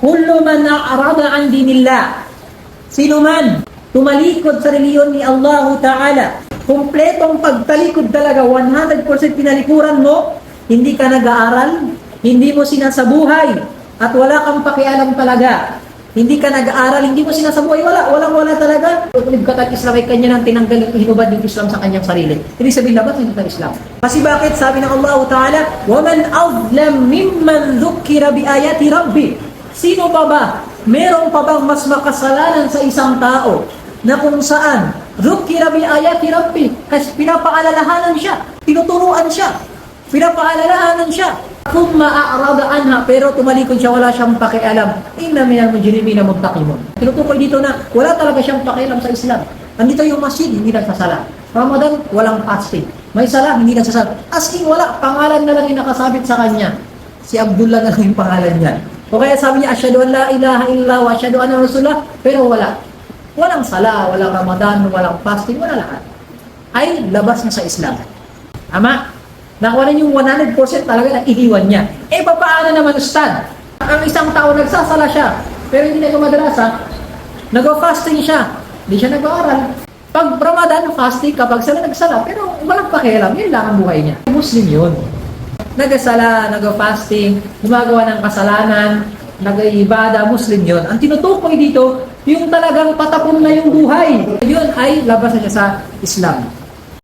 kullu man a'rada an dinillah. Sino man tumalikod sa reliyon ni Allah Ta'ala, kumpletong pagtalikod talaga, 100% pinalikuran mo, hindi ka nag-aaral, hindi mo sinasabuhay, at wala kang pakialam talaga. Hindi ka nag-aaral, hindi mo sinasabuhay, wala, walang wala talaga. Tulib ka Islam ay kanya nang tinanggal yung hinubad ng Islam sa kanyang sarili. Hindi sabihin dapat hindi ka Islam. Kasi bakit? Sabi ng Allah Ta'ala, وَمَنْ أَظْلَمْ مِمَّنْ ذُكِّرَ بِآيَاتِ رَبِّ Sino pa ba? Meron pa bang mas makasalanan sa isang tao na kung saan Dhukira bi ayati Rabbi kasi pinapaalalahanan siya, tinuturuan siya, pinapaalalahanan siya. Thumma a'rada anha pero tumalikod siya, wala siyang pakialam. Inna minal mujrimina muntaqimun. Tinutukoy dito na wala talaga siyang pakialam sa Islam. Nandito yung masjid, hindi nagsasala. Ramadan, walang fasting. May sala, hindi nagsasala. As in, wala. Pangalan na lang yung nakasabit sa kanya. Si Abdullah na lang yung pangalan niya. O kaya sabi niya, Asyadu an la ilaha illa wa asyadu anna rasulullah. Pero wala. Walang sala, walang Ramadan, walang fasting, wala lahat. Ay labas na sa Islam. Ama, nakuha na yung 100% talaga na iniwan niya. Eh, paano naman, Ustad? Ang isang tao nagsasala siya, pero hindi na madrasa, nag-fasting siya, hindi siya nag-aaral. Pag Ramadan, fasting kapag sila nagsala, pero walang pakialam, yun lang ang buhay niya. Muslim yun. Nagasala, nag-fasting, gumagawa ng kasalanan, nag-iibada, Muslim yun. Ang tinutukoy dito, yung talagang patapon na yung buhay. Yun ay labas na siya sa Islam.